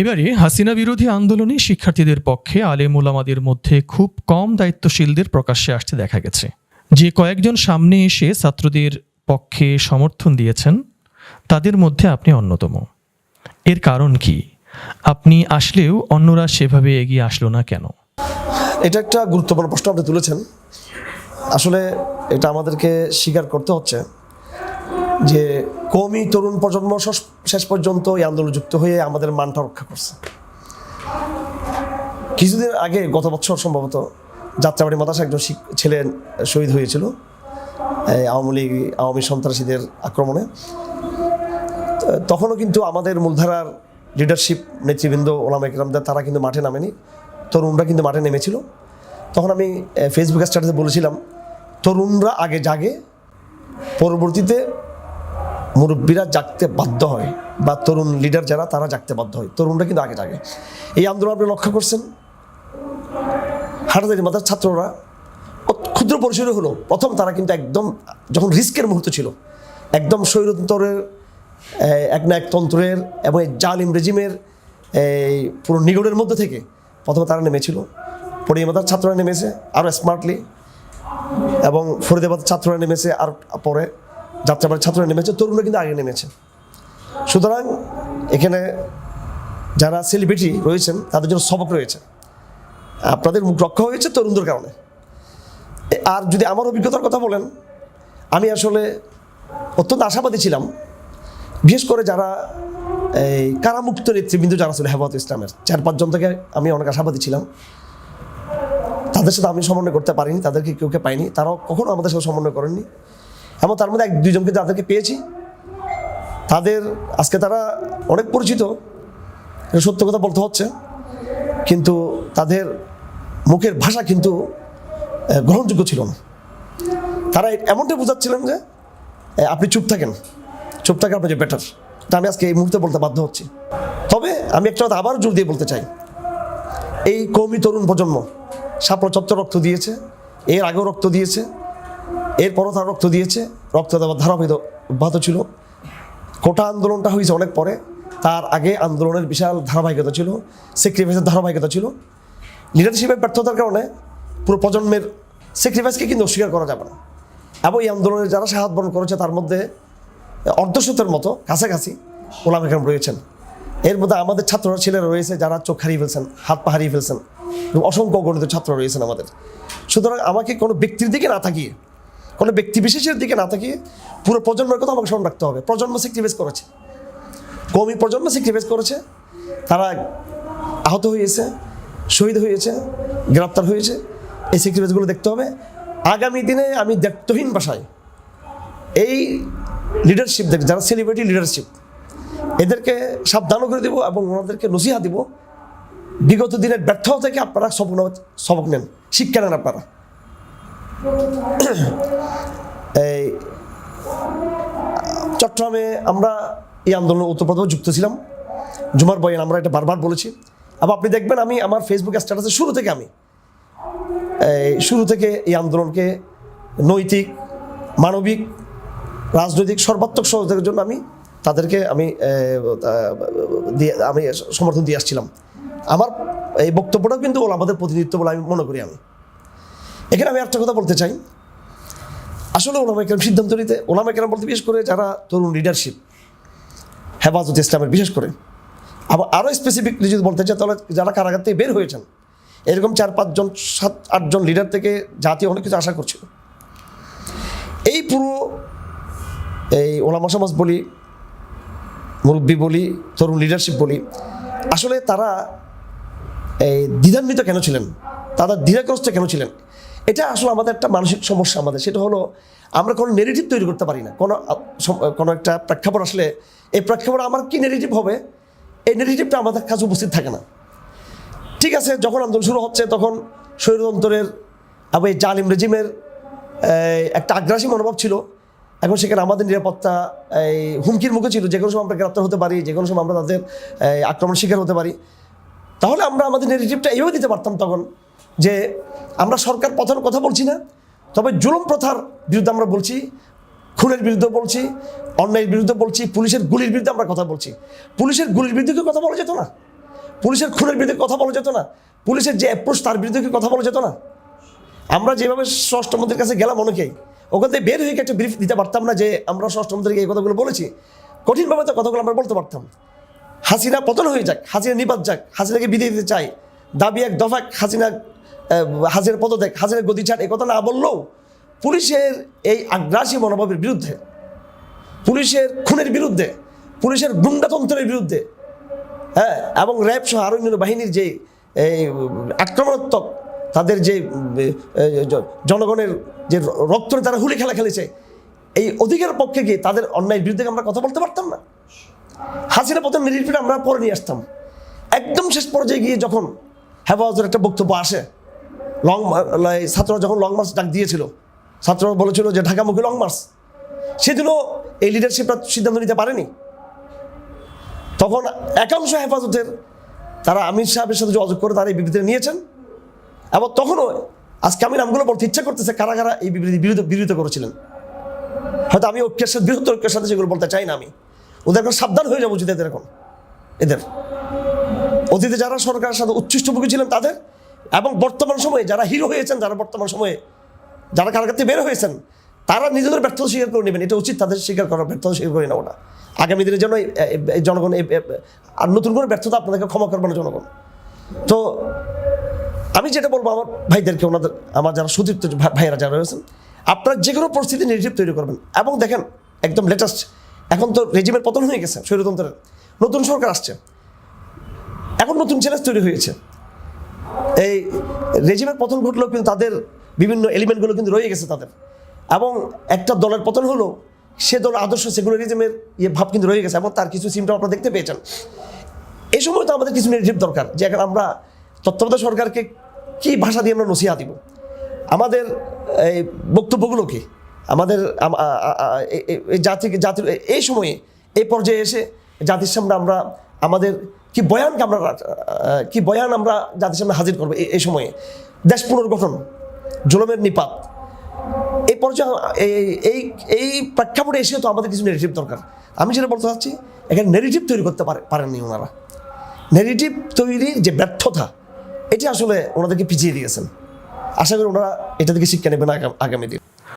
এবারে হাসিনা বিরোধী আন্দোলনে শিক্ষার্থীদের পক্ষে আলেম ওলামাদের মধ্যে খুব কম দায়িত্বশীলদের প্রকাশ্যে আসতে দেখা গেছে। যে কয়েকজন সামনে এসে ছাত্রদের পক্ষে সমর্থন দিয়েছেন, তাদের মধ্যে আপনি অন্যতম। এর কারণ কি? আপনি আসলেও অন্যরা সেভাবে এগিয়ে আসলো না কেন? এটা একটা গুরুত্বপূর্ণ প্রশ্ন আপনি তুলেছেন। আসলে এটা আমাদেরকে স্বীকার করতে হচ্ছে। যে কমই তরুণ প্রজন্ম শেষ- পর্যন্ত এই আন্দোলন যুক্ত হয়ে আমাদের মানটা রক্ষা করছে। কিছুদিন আগে গত বছর সম্ভবত যাত্রাবাড়ি মাদাসা একজন ছেলে শহীদ হয়েছিল আওয়ামী লীগ, আওয়ামী সন্ত্রাসীদের আক্রমণে। তখনও কিন্তু আমাদের মূলধারার লিডারশিপ নেতৃবৃন্দ ওলামা ইকরামদের তারা কিন্তু মাঠে নামেনি। তরুণরা কিন্তু মাঠে নেমেছিল। তখন আমি ফেসবুক স্ট্যাটাসে বলেছিলাম, তরুণরা আগে জাগে, পরবর্তীতে মুরব্বীরা জাগতে বাধ্য হয় বা তরুণ লিডার যারা, তারা জাগতে বাধ্য হয়। তরুণরা কিন্তু আগে জাগে। এই আন্দোলন আপনি লক্ষ্য করছেন? হাটাদারি মাথার ছাত্ররা ক্ষুদ্র পরিসরে হলো। প্রথম তারা কিন্তু একদম, যখন রিস্কের মুহূর্ত ছিল, একদম স্বৈরতন্ত্রের এক না এক তন্ত্রের এবং জালিম রেজিমের এই পুরো নিগড়ের মধ্যে থেকে প্রথমে তারা নেমেছিল। পড়িয়ে মাথার ছাত্ররা নেমেছে আরও স্মার্টলি এবং ফরিদাবাদ ছাত্ররা নেমেছে আর পরে যাত্রাবাড়ির ছাত্ররা নেমেছে, তরুণরা কিন্তু আগে নেমেছে। সুতরাং এখানে যারা সেলিব্রিটি রয়েছেন, তাদের জন্য সবক রয়েছে। আপনাদের মুখ রক্ষা হয়েছে তরুণদের কারণে। আর যদি আমার অভিজ্ঞতার কথা বলেন, আমি আসলে অত্যন্ত আশাবাদী ছিলাম, বিশেষ করে যারা এই কারামুক্ত নেতৃবৃন্দ যারা ছিল, হেফাজত ইসলামের চার পাঁচজন থেকে আমি অনেক আশাবাদী ছিলাম। তাদের সাথে আমি সমন্বয় করতে পারিনি, তাদেরকে কেউকে পাইনি তারাও কখনো আমাদের সাথে সমন্বয় করেননি। এবং তার মধ্যে এক দুইজনকে যাদেরকে পেয়েছি, তাদের আজকে তারা অনেক পরিচিত সত্য কথা বলতে হচ্ছে, কিন্তু তাদের মুখের ভাষা কিন্তু গ্রহণযোগ্য ছিল না। তারা এমনটাই বোঝাচ্ছিলেন যে আপনি চুপ থাকেন চুপ থাকেন আপনি যে বেটার তা আমি আজকে এই মুহূর্তে বলতে বাধ্য হচ্ছি। তবে আমি একটা কথা আবার জোর দিয়ে বলতে চাই, এই কৌমি তরুণ প্রজন্ম সাপড় চত্বর রক্ত দিয়েছে, এর আগেও রক্ত দিয়েছে এরপরও তারা রক্ত দিয়েছে, রক্ত দেওয়ার ধারাবাহিক অব্যাহত ছিল। কোটা আন্দোলনটা হয়েছে অনেক পরে, তার আগে আন্দোলনের বিশাল ধারাবাহিকতা ছিল স্যাক্রিফাইসের ধারাবাহিকতা ছিল। লিডারশিপের ব্যর্থতার কারণে পুরো প্রজন্মের স্যাক্রিফাইসকে কিন্তু অস্বীকার করা যাবে না। এবং এই আন্দোলনে যারা শাহাদ বরণ করেছে, তার মধ্যে অর্ধশতের মতো, কাছাকাছি ওলাম একরাম রয়েছেন। এর মধ্যে আমাদের ছাত্ররা, ছেলেরা রয়েছে যারা চোখ হারিয়ে ফেলছেন, হাত পা হারিয়ে ফেলছেন অসংখ্য গণিত ছাত্র রয়েছেন আমাদের। সুতরাং আমাকে কোনো ব্যক্তির দিকে না তাকিয়ে কোনো ব্যক্তি বিশেষের দিকে না তাকিয়ে পুরো প্রজন্মের কথা আমাকে স্মরণ রাখতে হবে। প্রজন্ম স্যাক্রিফাইস করেছে। কমি প্রজন্ম স্যাক্রিফাইস করেছে। তারা আহত হয়েছে, শহীদ হয়েছে, গ্রেপ্তার হয়েছে। এই স্যাক্রিফাইসগুলো দেখতে হবে। আগামী দিনে আমি দায়িত্বহীন ভাষায় এই লিডারশিপ দেখ যারা সেলিব্রিটি লিডারশিপ এদেরকে সাবধানও করে দেবো এবং ওনাদেরকে নসিহা দিব। বিগত দিনের ব্যর্থ থেকে আপনারা নেওয়ার- সবক নেন। শিক্ষা নেন আপনারা। এই চট্টগ্রামে আমরা এই আন্দোলনে ওতপ্রোতভাবে যুক্ত ছিলাম। জুমার বয়ান আমরা এটা বারবার বলেছি। আবার আপনি দেখবেন আমি আমার ফেসবুক স্ট্যাটাসে শুরু থেকে আমি এই শুরু থেকে এই আন্দোলনকে নৈতিক, মানবিক, রাজনৈতিক, সর্বাত্মক সহযোগের জন্য আমি তাদেরকে আমি দিয়ে, আমি সমর্থন দিয়ে আসছিলাম। আমার এই বক্তব্যটাও কিন্তু ওলা আমাদের প্রতিনিধিত্ব বলে আমি মনে করি আমি। এখানে আমি একটা কথা বলতে চাই। আসলে ওলামা কেরাম সিদ্ধান্ত নিতে ওলামা কেরাম বলতে বিশেষ করে যারা তরুণ লিডারশিপ হেফাজত ইসলামের বিশেষ করে, আবার আরও স্পেসিফিকলি যদি বলতে চাই, তাহলে যারা কারাগার থেকে বের হয়েছেন, এরকম চার পাঁচজন সাত আটজন লিডার থেকে জাতি অনেক কিছু আশা করছিল। এই পুরো এই ওলামা সমাজ বলি, মুরব্বী বলি, তরুণ লিডারশিপ বলি, আসলে তারা এই দ্বিধান্বিত কেন ছিলেন? তারা দ্বিধাগ্রস্ত কেন ছিলেন? এটা আসলে আমাদের একটা মানসিক সমস্যা আমাদের। সেটা হলো, আমরা কোনো নেগেটিভ তৈরি করতে পারি না। কোনো কোনো একটা প্রেক্ষাপট আসলে, এই প্রেক্ষাপট আমার কী নেগেটিভ হবে? এই নেগেটিভটা আমাদের কাছে উপস্থিত থাকে না। ঠিক আছে, যখন আন্দোলন শুরু হচ্ছে, তখন স্বৈরতন্ত্রের এবং এই জালিম রেজিমের একটা আগ্রাসী মনোভাব ছিল। এখন সেখানে আমাদের নিরাপত্তা, এই হুমকির মুখে ছিল। যে কোনো সময় আমরা গ্রেপ্তার হতে পারি যে কোনো সময় আমরা তাদের আক্রমণ শিকার হতে পারি। তাহলে আমরা আমাদের নেগেটিভটা এইভাবে দিতে পারতাম তখন। যে আমরা সরকার প্রথার কথা বলছি না, তবে জুলুম প্রথার বিরুদ্ধে আমরা বলছি, খুনের বিরুদ্ধে বলছি, অন্যায়ের বিরুদ্ধে বলছি, পুলিশের গুলির বিরুদ্ধে আমরা কথা বলছি। পুলিশের গুলির বিরুদ্ধে কথা বলা যেত না? পুলিশের খুনের বিরুদ্ধে কথা বলা যেত না? পুলিশের যে অ্যাপ্রোচ তার বিরুদ্ধে কথা বলা যেত না? আমরা যেভাবে স্বরাষ্ট্রমন্ত্রীর কাছে গেলাম অনেকেই, ওখান থেকে বের হয়ে একটা ব্রিফ দিতে পারতাম না যে আমরা স্বরাষ্ট্রমন্ত্রীকে এই কথাগুলো বলেছি। কঠিনভাবে তো কথাগুলো আমরা বলতে পারতাম হাসিনা পতন হয়ে যাক, হাসিনা নিপাত যাক, হাসিনাকে বিদায় দিতে চাই। দাবি এক দফা হাসিনা হাসিনার পদত্যাগ হাসিনার গদি ছাড় কথা না বললেও পুলিশের এই আগ্রাসী মনোভাবের বিরুদ্ধে, পুলিশের খুনের বিরুদ্ধে, পুলিশের গুন্ডাতন্ত্রের বিরুদ্ধে হ্যাঁ এবং র্যাব সহ আরও বাহিনীর যে এই আক্রমণাত্মক তাদের যে জনগণের যে রক্ত তারা হুলি খেলা খেলেছে, এই অধিকার পক্ষে গিয়ে তাদের অন্যায়ের বিরুদ্ধে আমরা কথা বলতে পারতাম না? হাসিনা পথে রিপিট আমরা পরে নিয়ে আসতাম। একদম শেষ পর্যায়ে গিয়ে যখন হেফাজতের একটা বক্তব্য আসে। লং ছাত্ররা যখন লং মার্চ ডাক দিয়েছিল ছাত্ররা বলেছিল যে ঢাকামুখী লং মার্চ সেদিনও এই লিডারশিপটা সিদ্ধান্ত নিতে পারেনি। তখন একাংশ হেফাজতের তারা আমির সাহেবের সাথে যোগাযোগ করে তারা এই বিবৃতি নিয়েছেন। এবং তখনও আজকে আমি নামগুলো বলতে ইচ্ছা করতেছে কারা কারা এই বিবৃতি বিরোধ বিরোধিতা করেছিলেন। হয়তো আমি ঐক্যের সাথে বৃহত্তর ঐক্যের সাথে সেগুলো বলতে চাই না আমি। ওদের এখন সাবধান হয়ে যাব উচিত এদের এখন। এদের। অতীতে যারা সরকারের সাথে উচ্ছিষ্টভোগী ছিলেন তাদের এবং বর্তমান সময়ে যারা হিরো হয়েছেন, যারা বর্তমান সময়ে যারা কারাগার থেকে বের হয়েছেন, তারা নিজেদের ব্যর্থতা স্বীকার করে নেবেন। এটা উচিত তাদের স্বীকার করা ব্যর্থতা স্বীকার করে নেওয়াটা। আগামী দিনের জন্য জনগণ আর নতুন করে ব্যর্থতা আপনাদেরকে ক্ষমা করবে না জনগণ। তো আমি যেটা বলব আমার ভাইদেরকে, ওনাদের, আমার যারা সুদীপ্ত ভাইয়েরা যারা রয়েছেন, আপনারা যে কোনো পরিস্থিতি নির্জীব তৈরি করবেন। এবং দেখেন, একদম লেটেস্ট এখন তো রেজিমের পতন হয়ে গেছে, স্বৈরতন্ত্রের। নতুন সরকার আসছে। এখন নতুন চ্যালেঞ্জ তৈরি হয়েছে। এই রেজিমের পতন ঘটলেও কিন্তু তাদের বিভিন্ন এলিমেন্টগুলো কিন্তু রয়ে গেছে তাদের। এবং একটা দলের পতন হলো, সে দল আদর্শ সেকুলারিজমের ইয়ে ভাব কিন্তু রয়ে গেছে এবং তার কিছু সিমটম আপনারা দেখতে পেয়েছেন। এই সময় তো আমাদের কিছু নেগেটিভ দরকার, যে এখন আমরা তত্ত্বাবধায়ক সরকারকে কি ভাষা দিয়ে আমরা নসিহা দিব? আমাদের এই বক্তব্যগুলো কি? আমাদের জাতিকে জাতির এই সময়ে, এই পর্যায়ে এসে জাতির সামনে আমরা আমাদের কি বয়ানকে আমরা কি বয়ান আমরা জাতির সামনে হাজির করব এই- সময়ে? দেশ পুনর্গঠন, জুলমের নিপাত। এই পর্যায়ে এই এই প্রেক্ষাপটে এসে তো আমাদের কিছু নেগেটিভ দরকার। আমি যেটা বলতে চাচ্ছি, এখানে নেগেটিভ তৈরি করতে পারে, পারেননি ওনারা। নেগেটিভ তৈরির যে ব্যর্থতা, এটি আসলে ওনাদেরকে পিছিয়ে দিয়েছেন। আশা করি ওনারা এটা থেকে শিক্ষা নেবেন আগা- আগামী দিন।